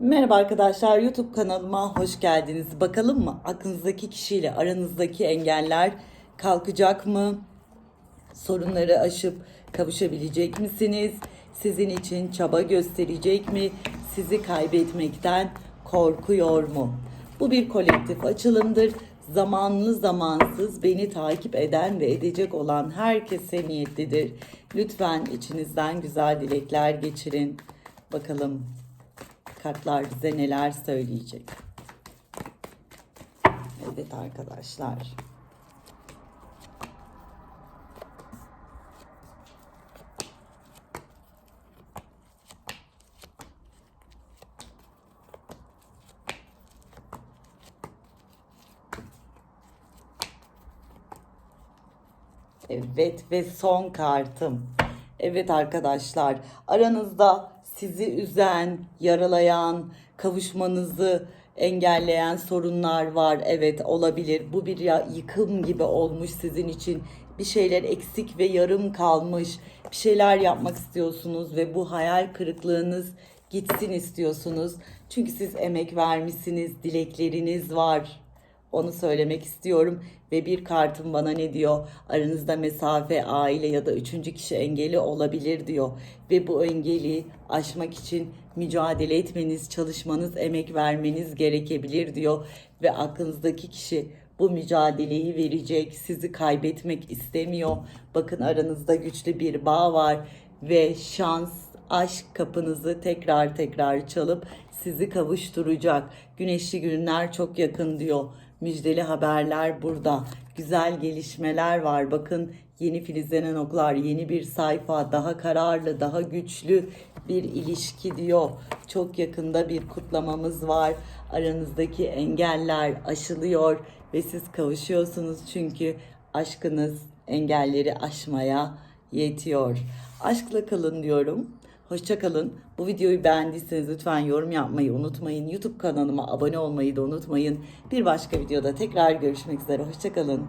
Merhaba arkadaşlar YouTube kanalıma hoş geldiniz. Bakalım mı aklınızdaki kişiyle aranızdaki engeller kalkacak mı? Sorunları aşıp kavuşabilecek misiniz? Sizin için çaba gösterecek mi? Sizi kaybetmekten korkuyor mu? Bu bir kolektif açılımdır. Zamanlı zamansız beni takip eden ve edecek olan herkese niyetlidir. Lütfen içinizden güzel dilekler geçirin. Bakalım kartlar bize neler söyleyecek. Evet arkadaşlar. Evet ve son kartım. Evet arkadaşlar aranızda sizi üzen, yaralayan, kavuşmanızı engelleyen sorunlar var. Evet olabilir. Bu bir yıkım gibi olmuş sizin için. Bir şeyler eksik ve yarım kalmış. Bir şeyler yapmak istiyorsunuz ve bu hayal kırıklığınız gitsin istiyorsunuz. Çünkü siz emek vermişsiniz, dilekleriniz var. Onu söylemek istiyorum ve bir kartım bana ne diyor? Aranızda mesafe, aile ya da üçüncü kişi engeli olabilir diyor. Ve bu engeli aşmak için mücadele etmeniz, çalışmanız, emek vermeniz gerekebilir diyor. Ve aklınızdaki kişi bu mücadeleyi verecek, sizi kaybetmek istemiyor. Bakın aranızda güçlü bir bağ var ve şans, aşk kapınızı tekrar tekrar çalıp sizi kavuşturacak. Güneşli günler çok yakın diyor. Müjdeli haberler burada. Güzel gelişmeler var. Bakın yeni filizlenen oklar, yeni bir sayfa, daha kararlı, daha güçlü bir ilişki diyor. Çok yakında bir kutlamamız var. Aranızdaki engeller aşılıyor ve siz kavuşuyorsunuz çünkü aşkınız engelleri aşmaya yetiyor. Aşkla kalın diyorum. Hoşça kalın. Bu videoyu beğendiyseniz lütfen yorum yapmayı unutmayın. YouTube kanalıma abone olmayı da unutmayın. Bir başka videoda tekrar görüşmek üzere. Hoşça kalın.